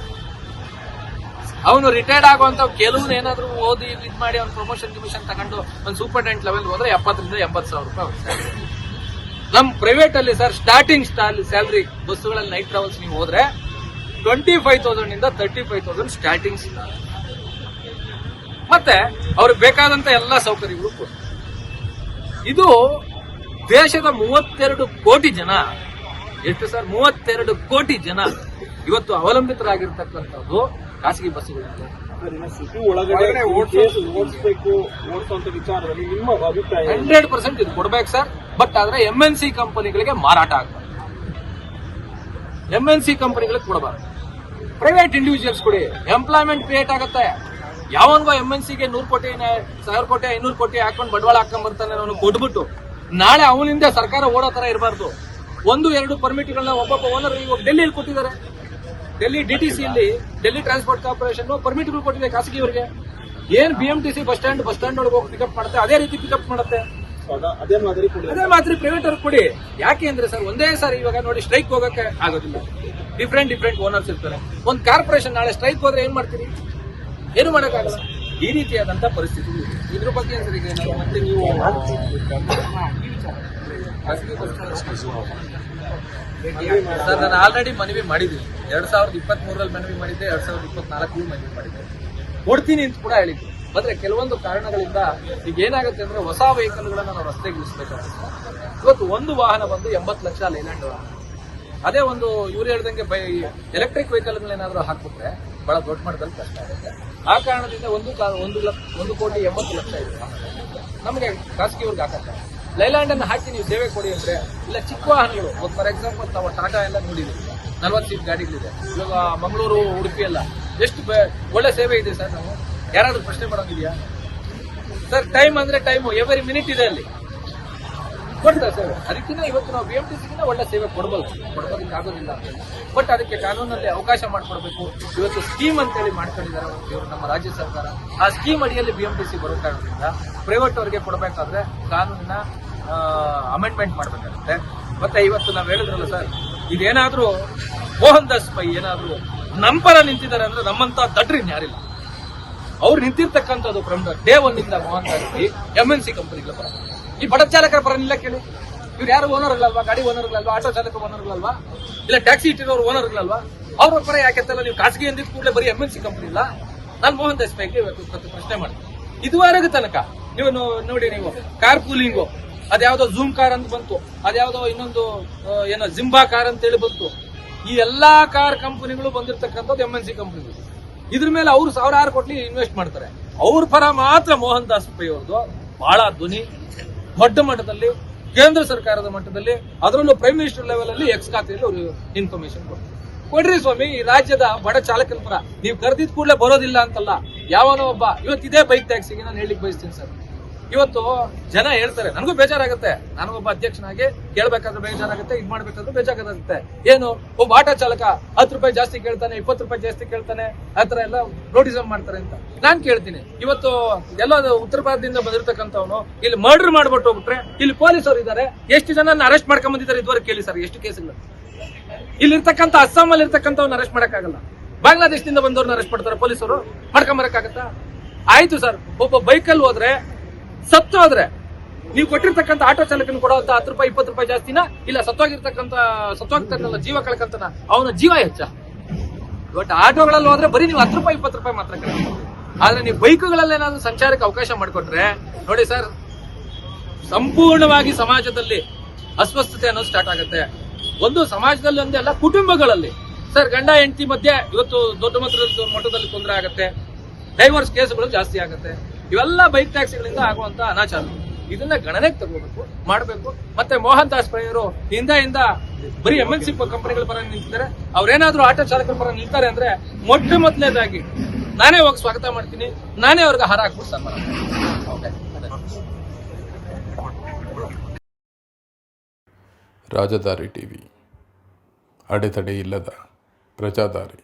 ಅವನು ರಿಟೈರ್ಡ್ ಆಗುವಂತ ಕೆಲವ್ರು ಏನಾದರೂ ಓದಿ ಇದು ಮಾಡಿ ಅವ್ನು ಪ್ರಮೋಷನ್ ಕಮಿಷನ್ ತಗೊಂಡು ಒಂದು ಸೂಪರ್ಟೆಂಟ್ ಲೆವೆಲ್ ಹೋದ್ರೆ ಎಪ್ಪತ್ತರಿಂದ ಎಂಬತ್ತು ಸಾವಿರ ರೂಪಾಯಿ ಅವ್ರ salary. ನಮ್ ಪ್ರೈವೇಟ್ ಅಲ್ಲಿ ಸರ್ ಸ್ಟಾರ್ಟಿಂಗ್ ಸ್ಟಾಲ್ ಸ್ಯಾಲ್ರಿ ಬಸ್ಸುಗಳಲ್ಲಿ ನೈಟ್ ಟ್ರಾವೆಲ್ಸ್ ನೀವು ಹೋದ್ರೆ ಟ್ವೆಂಟಿ ಫೈವ್ ತೌಸಂಡ್ ಇಂದ ತರ್ಟಿ ಫೈವ್ ತೌಸಂಡ್ ಸ್ಟಾರ್ಟಿಂಗ್ ಮತ್ತೆ ಅವ್ರಿಗೆ ಬೇಕಾದಂತ ಎಲ್ಲಾ ಸೌಕರ್ಯಗಳು ಕೊಡ್ತಾರೆ ಇದು ದೇಶದ ಮೂವತ್ತೆರಡು ಕೋಟಿ ಜನ ಎಷ್ಟು ಸರ್? ಮೂವತ್ತೆರಡು ಕೋಟಿ ಜನ ಇವತ್ತು ಅವಲಂಬಿತರಾಗಿರ್ತಕ್ಕಂಥದ್ದು ಖಾಸಗಿ ಬಸ್ಸುಗಳು. ಸಿಟಿ ಒಳಗಡೆ ಓಡಿಸೋ ಓಡಿಸ್ಬೇಕು ಓಡಿಸುವಂತ ವಿಚಾರದಲ್ಲಿ ನಿಮ್ಮ ಅಭಿಪ್ರಾಯ ಏನು? ಹಂಡ್ರೆಡ್ ಪರ್ಸೆಂಟ್ ಇದು ಕೊಡ್ಬೇಕು ಸರ್ ಬಟ್ ಆದ್ರೆ ಎಂ ಎನ್ ಸಿ ಕಂಪನಿಗಳಿಗೆ ಮಾರಾಟ ಆಗ್ಬಾರ್ದು ಎಂ ಎನ್ ಸಿ ಕಂಪನಿಗಳಿಗೆ ಕೊಡಬಾರ್ದು. ಪ್ರೈವೇಟ್ ಇಂಡಿವಿಜುವಲ್ಸ್ ಕೊಡಿ. ಎಂಪ್ಲಾಯ್ಮೆಂಟ್ ಕ್ರಿಯೇಟ್ ಆಗುತ್ತೆ. ಯಾವನ್ಗೋ ಎಂ ಎನ್ ಸಿಗೆ ನೂರು ಕೋಟಿ ಸಾವಿರ ಕೋಟಿ, ಐನೂರು ಕೋಟಿ ಹಾಕೊಂಡು ಬಂಡವಾಳ ಹಾಕೊಂಡ್ ಬರ್ತಾನೆ ಅವನು ಕೊಟ್ಬಿಟ್ಟು ನಾಳೆ ಅವನಿಂದ ಸರ್ಕಾರ ಓಡೋ ತರ ಇರಬಾರ್ದು. ಒಂದು, ಎರಡು ಪರ್ಮಿಟ್ಗಳನ್ನ ಒಬ್ಬೊಬ್ಬ ಓನರ್ ಇವಾಗ ಡೆಲ್ಲಿಯಲ್ಲಿ ಕೊಟ್ಟಿದ್ದಾರೆ ಡೆಲ್ಲಿ ಡಿ ಟಿ ಸಿಯಲ್ಲಿ ಡೆಲ್ಲಿ ಟ್ರಾನ್ಸ್ಪೋರ್ಟ್ ಕಾರ್ಪೊರೇಷನ್ ಪರ್ಮಿಟ್ಗಳು ಕೊಟ್ಟಿದೆ ಖಾಸಗಿಯವರಿಗೆ ಏನ್ B M T C bus stand bus stand ಒಳಗೆ ಹೋಗಿ ಪಿಕಪ್ ಮಾಡುತ್ತೆ, ಅದೇ ರೀತಿ ಪಿಕಪ್ ಮಾಡುತ್ತೆ. ಅದೇ ಮಾದರಿ ಅದೇ ಮಾದರಿ ಪ್ರೈವೇಟ್ ಅವ್ರಿಗೆ ಕೊಡಿ. ಯಾಕೆ ಅಂದ್ರೆ ಸರ್ ಒಂದೇ ಸಾರಿ ಇವಾಗ ನೋಡಿ ಸ್ಟ್ರೈಕ್ ಹೋಗಕ್ಕೆ ಆಗೋದಿಲ್ಲ. ಡಿಫ್ರೆಂಟ್ ಡಿಫ್ರೆಂಟ್ ಓನರ್ಸ್ ಇರ್ತಾರೆ. ಒಂದು ಕಾರ್ಪೊರೇಷನ್ ನಾಳೆ ಸ್ಟ್ರೈಕ್ ಹೋದ್ರೆ ಏನ್ ಮಾಡ್ತೀರಿ? ಏನು ಮಾಡೋಕ್ಕಾಗಲ್ಲ. ಈ ರೀತಿಯಾದಂಥ ಪರಿಸ್ಥಿತಿ ಇದೆ. ಇದ್ರ ಬಗ್ಗೆ ಸರಿಗೆ ಸರ್ ಮತ್ತೆ ನೀವು ಖಾಸಗಿ ಬಸ್ ಸ್ಟ್ಯಾಂಡ್ ಸರ್ ನಾನು ಆಲ್ರೆಡಿ ಮನವಿ ಮಾಡಿದ್ದೀನಿ. ಎರಡ್ ಸಾವಿರದ ಇಪ್ಪತ್ತ್ ಮೂರಲ್ಲಿ ಮನವಿ ಮಾಡಿದ್ದೆ ಎರಡ್ ಸಾವಿರದ ಇಪ್ಪತ್ನಾಲ್ಕು ಮನವಿ ಮಾಡಿದ್ದೆ. ಕೊಡ್ತೀನಿ ಅಂತ ಕೂಡ ಹೇಳಿದ್ರು. ಆದ್ರೆ ಕೆಲವೊಂದು ಕಾರಣಗಳಿಂದ ಈಗ ಏನಾಗುತ್ತೆ ಅಂದ್ರೆ ಹೊಸ ವೆಹಿಕಲ್ಗಳನ್ನು ನಾವು ರಸ್ತೆಗೆ ಇಳಿಸ್ಬೇಕಾಗುತ್ತೆ. ಇವತ್ತು ಒಂದು ವಾಹನ ಬಂದು ಎಂಬತ್ತು ಲಕ್ಷ ಲೈಲ್ಯಾಂಡ್ ಅದೇ ಒಂದು ಇವ್ರು ಹೇಳ್ದಂಗೆ ಬೈ ಎಲೆಕ್ಟ್ರಿಕ್ ವೆಹಿಕಲ್ಗಳೇನಾದ್ರೂ ಹಾಕ್ಬಿಟ್ರೆ ಬಹಳ ದೊಡ್ಡ ಮಟ್ಟದಲ್ಲಿ ಕಷ್ಟ ಆಗುತ್ತೆ. ಆ ಕಾರಣದಿಂದ ಒಂದು ಒಂದು ಲಕ್ಷ ಒಂದು ಕೋಟಿ ಎಂಬತ್ತು ಲಕ್ಷ ಇದೆ. ನಮಗೆ ಖಾಸಗಿಯವ್ರಿಗೆ ಲೈಲ್ಯಾಂಡ್ ಅನ್ನು ಹಾಕಿ ನೀವು ಸೇವೆ ಕೊಡಿ ಅಂದ್ರೆ, ಇಲ್ಲ ಚಿಕ್ಕ ವಾಹನಗಳು, ಒಂದು ಫಾರ್ ಎಕ್ಸಾಂಪಲ್ ನಾವು ಟಾಟಾ ಎಲ್ಲ ನೋಡಿದ್ದೀವಿ ನಲ್ವತ್ತು ಸೀಟ್ ಗಾಡಿಗಳಿದೆ. ಇವಾಗ ಮಂಗಳೂರು, ಉಡುಪಿ ಎಲ್ಲ. ಎಷ್ಟು ಒಳ್ಳೆ ಸೇವೆ ಇದೆ ಸರ್ ನಾವು? ಯಾರಾದ್ರೂ ಪ್ರಶ್ನೆ ಮಾಡೋಂಗಿದೆಯಾ? ಸರ್ ಟೈಮ್ ಅಂದ್ರೆ ಟೈಮ್ ಎವರಿ ಮಿನಿಟ್ ಇದೆ ಅಲ್ಲಿ. ಕೊಡ್ತಾರೆ ಸೇವೆ. ಅದಕ್ಕಿಂತ ಇವತ್ತು ನಾವು ಬಿ ಎಂ ಟಿ ಸಿಗಿಂತ ಒಳ್ಳೆ ಸೇವೆ ಕೊಡಬಹುದು ಕೊಡೋದಕ್ಕೆ ಆಗೋದಿಲ್ಲ ಬಟ್ ಅದಕ್ಕೆ ಕಾನೂನಲ್ಲಿ ಅವಕಾಶ ಮಾಡಿಕೊಡ್ಬೇಕು. ಇವತ್ತು ಸ್ಕೀಮ್ ಅಂತೇಳಿ ಮಾಡ್ಕೊಂಡಿದ್ದಾರೆ ಇವರು ನಮ್ಮ ರಾಜ್ಯ ಸರ್ಕಾರ. ಆ ಸ್ಕೀಮ್ ಅಡಿಯಲ್ಲಿ ಬಿ ಎಂ ಟಿ ಸಿ ಕಾರಣದಿಂದ ಪ್ರೈವೇಟ್ ಅವರಿಗೆ ಕೊಡಬೇಕಾದ್ರೆ ಕಾನೂನಿನ ಅಮೆಂಡ್ಮೆಂಟ್ ಮಾಡಬೇಕಾಗುತ್ತೆ. ಮತ್ತೆ ಇವತ್ತು ನಾವು ಹೇಳಿದ್ರಲ್ಲ ಸರ್, ಇದೇನಾದರೂ ಮೋಹನ್ ದಾಸ್ ಪೈ ಏನಾದರೂ ನಂಬರ ನಿಂತಿದ್ದಾರೆ ಅಂದ್ರೆ ನಮ್ಮಂತ ದಡ್ರಿನ್ ಯಾರಿಲ್ಲ. ಅವ್ರು ನಿಂತಿರ್ತಕ್ಕಂಥದ್ದು ಫ್ರಮ್ ಡೇ ಒನ್ ಇಂದ Mohan Das M N C ಕಂಪನಿಗಳ ಪರ ಈ ಬಡ ಚಾಲಕರ ಪರ ನಿಲ್ಲ ಕೇಳಿ ಇವ್ರು ಯಾರು ಓನರ್ಗಳಲ್ವಾ ಗಾಡಿ ಓನರ್ಗಳಲ್ವಾ ಆಟೋ ಚಾಲಕ ಓನರ್ಗಳಲ್ವಾ ಇಲ್ಲ ಟ್ಯಾಕ್ಸಿ ಇಟ್ಟಿರೋರು ಓನರ್ಗಳಲ್ವಾ ಅವ್ರ ಪರ ಯಾಕೆತ್ತಲ್ಲ ನೀವು ಖಾಸಗಿ ಅಂದಿದ್ ಕೂಡಲೇ ಬರೀ ಎಂ ಎನ್ ಸಿ ಕಂಪನಿ ಇಲ್ಲ ನಾನು ಮೋಹನ್ ದಾಸ್ ಪೈಕಿ ಇವತ್ತು ಪ್ರಶ್ನೆ ಮಾಡ್ತೀನಿ. ಇದುವರೆಗೂ ತನಕ ನೀವು ನೋಡಿ ನೀವು ಕಾರ್ ಕೂಲಿಂಗ್ ಅದ್ಯಾವುದೋ ಜೂಮ್ ಕಾರ್ ಅಂತ ಬಂತು, ಅದ್ಯಾವುದೋ ಇನ್ನೊಂದು ಏನೋ ಜಿಂಬಾ ಕಾರ್ ಅಂತ ಹೇಳಿ ಬಂತು. ಈ ಎಲ್ಲಾ ಕಾರ್ ಕಂಪನಿಗಳು ಬಂದಿರತಕ್ಕಂಥದ್ದು ಎಂ ಎನ್ ಸಿ ಕಂಪನಿಗಳು ಇದ್ರ ಮೇಲೆ ಅವರು ಸಾವಿರಾರು ಕೋಟಿ ಇನ್ವೆಸ್ಟ್ ಮಾಡ್ತಾರೆ. ಅವ್ರ ಪರ ಮಾತ್ರ ಮೋಹನ್ ದಾಸ್ ಪೈ ಅವ್ರದ್ದು ಬಹಳ ಧ್ವನಿ. ದೊಡ್ಡ ಮಟ್ಟದಲ್ಲಿ, ಕೇಂದ್ರ ಸರ್ಕಾರದ ಮಟ್ಟದಲ್ಲಿ, ಅದರಲ್ಲೂ ಪ್ರೈಮ್ ಮಿನಿಸ್ಟರ್ ಲೆವೆಲ್ ಅಲ್ಲಿ ಎಕ್ಸ್ ಖಾತೆಯಲ್ಲಿ ಅವರು ಇನ್ಫಾರ್ಮೇಶನ್ ಕೊಡ್ರಿ ಸ್ವಾಮಿ, ಈ ರಾಜ್ಯದ ಬಡ ಚಾಲಕನ ಪರ, ನೀವು ಕರೆದಿದ್ ಕೂಡಲೇ ಬರೋದಿಲ್ಲ ಅಂತಲ್ಲ. ಯಾವನೋ ಒಬ್ಬ, ಇವತ್ತಿದೆ ಬೈಕ್ ಟ್ಯಾಕ್ಸಿಗೆ ನಾನು ಹೇಳಿಕ್ ಬಯಸ್ತೀನಿ ಸರ್. ಇವತ್ತು ಜನ ಹೇಳ್ತಾರೆ, ನನಗೂ ಬೇಜಾರಾಗುತ್ತೆ. ನನಗೊಬ್ಬ ಅಧ್ಯಕ್ಷನಾಗಿ ಕೇಳ್ಬೇಕಾದ್ರೆ ಬೇಜಾರಾಗುತ್ತೆ, ಇದ್ ಮಾಡ್ಬೇಕಾದ್ರೆ ಬೇಜಾರಾಗುತ್ತೆ. ಏನು? ಒಬ್ಬ ಆಟೋ ಚಾಲಕ ಹತ್ತು ರೂಪಾಯಿ ಜಾಸ್ತಿ ಕೇಳ್ತಾನೆ, ಇಪ್ಪತ್ತು ರೂಪಾಯಿ ಜಾಸ್ತಿ ಕೇಳ್ತಾನೆ ಆತರ ತರ ಎಲ್ಲ ನೋಟಿಸಮ್ ಮಾಡ್ತಾರೆ ಅಂತ. ನಾನ್ ಕೇಳ್ತೀನಿ, ಇವತ್ತು ಎಲ್ಲ ಉತ್ತರ ಭಾರತದಿಂದ ಬಂದಿರತಕ್ಕಂಥವನು ಇಲ್ಲಿ ಮರ್ಡರ್ ಮಾಡ್ಬಿಟ್ಟು ಹೋಗ್ಬಿಟ್ರೆ, ಇಲ್ಲಿ ಪೊಲೀಸರು ಇದ್ದಾರೆ ಎಷ್ಟು ಜನ ಅರೆಸ್ಟ್ ಮಾಡ್ಕೊಂಡ್ ಬಂದಿದ್ದಾರೆ ಇದುವರೆಗೆ ಕೇಳಿ ಸರ್, ಎಷ್ಟು ಕೇಸ್ಗಳು? ಇಲ್ಲಿರ್ತಕ್ಕಂಥ ಅಸ್ಸಾಂ ಅಲ್ಲಿ ಇರ್ತಕ್ಕಂಥವ್ನ ಅರೆಸ್ಟ್ ಮಾಡಕ್ಕಾಗಲ್ಲ. ಬಾಂಗ್ಲಾದೇಶದಿಂದ ಬಂದವ್ರನ್ನ ಅರೆಸ್ಟ್ ಮಾಡ್ತಾರೆ ಪೊಲೀಸರು ಮಾಡ್ಕೊಂಬರಕ್ಕಾಗತ್ತಾ? ಆಯ್ತು ಸರ್, ಒಬ್ಬ ಬೈಕಲ್ಲಿ ಹೋದ್ರೆ ಸತ್ತು ಹೋದ್ರೆ ನೀವು ಕೊಟ್ಟಿರ್ತಕ್ಕಂಥ ಆಟೋ ಚಾಲಕನ ಕೊಡುವಂತ ಹತ್ತು ರೂಪಾಯಿ, ಇಪ್ಪತ್ತು ರೂಪಾಯಿ ಜಾಸ್ತಿನ? ಇಲ್ಲ, ಸತ್ತೋಗಿರ್ತಕ್ಕಂಥ ಸತ್ತೋಗ್ತಾನಲ್ಲ ಜೀವ ಕಳ್ಕಂತನ ಅವನ ಜೀವ ಹೆಚ್ಚ. ಬಟ್ ಆಟೋಗಳಲ್ಲಿ ಹೋದ್ರೆ ಬರೀ ನೀವು ಹತ್ತು ರೂಪಾಯಿ, ಇಪ್ಪತ್ತು ರೂಪಾಯಿ ಮಾತ್ರ ಕಳಿಸ್ತೀವಿ ಆದ್ರೆ ನೀವು ಬೈಕ್ಗಳಲ್ಲಿ ಏನಾದ್ರು ಸಂಚಾರಕ್ಕೆ ಅವಕಾಶ ಮಾಡಿಕೊಟ್ರೆ, ನೋಡಿ ಸರ್, ಸಂಪೂರ್ಣವಾಗಿ ಸಮಾಜದಲ್ಲಿ ಅಸ್ವಸ್ಥತೆ ಅನ್ನೋದು ಸ್ಟಾರ್ಟ್ ಆಗುತ್ತೆ. ಒಂದು ಸಮಾಜದಲ್ಲಿ ಒಂದೇ ಅಲ್ಲ, ಕುಟುಂಬಗಳಲ್ಲಿ. ಸರ್, ಗಂಡ, ಹೆಂಡತಿ ಮಧ್ಯೆ ಇವತ್ತು ದೊಡ್ಡ ಮಟ್ಟದ ಮಟ್ಟದಲ್ಲಿ ತೊಂದರೆ ಆಗುತ್ತೆ. ಡೈವರ್ಸ್ ಕೇಸ್ಗಳು ಜಾಸ್ತಿ ಆಗುತ್ತೆ. ಇವೆಲ್ಲ ಬೈಕ್ ಟ್ಯಾಕ್ಸಿಗಳಿಂದ ಆಗುವಂತ ಅನಾಚಾರ. ಇದನ್ನ ಗಣನೆಗೆ ತಗೋಬೇಕು, ಮಾಡಬೇಕು. ಮತ್ತೆ ಮೋಹನ್ ದಾಸ್ ಹಿಂದೆ ಹಿಂದೆಯಿಂದ ಬರೀ ಎಂ ಎನ್ ಸಿ ಕಂಪನಿಗಳ ಪರ ನಿಂತಿದ್ದಾರೆ. ಅವ್ರೇನಾದ್ರೂ ಆಟೋ ಚಾಲಕರ ಪರ ನಿಲ್ತಾರೆ ಅಂದ್ರೆ ಮೊಟ್ಟ ಮೊದಲನೇದಾಗಿ ನಾನೇ ಹೋಗಿ ಸ್ವಾಗತ ಮಾಡ್ತೀನಿ, ನಾನೇ ಅವ್ರಿಗೆ ಹಾರ ಹಾಕ್ಬಿಡ್ತಾರೆ ರಾಜಧಾರಿ ಟಿವಿ. ಅಡೆತಡೆ ಇಲ್ಲದ ಪ್ರಜಾದಾರಿ.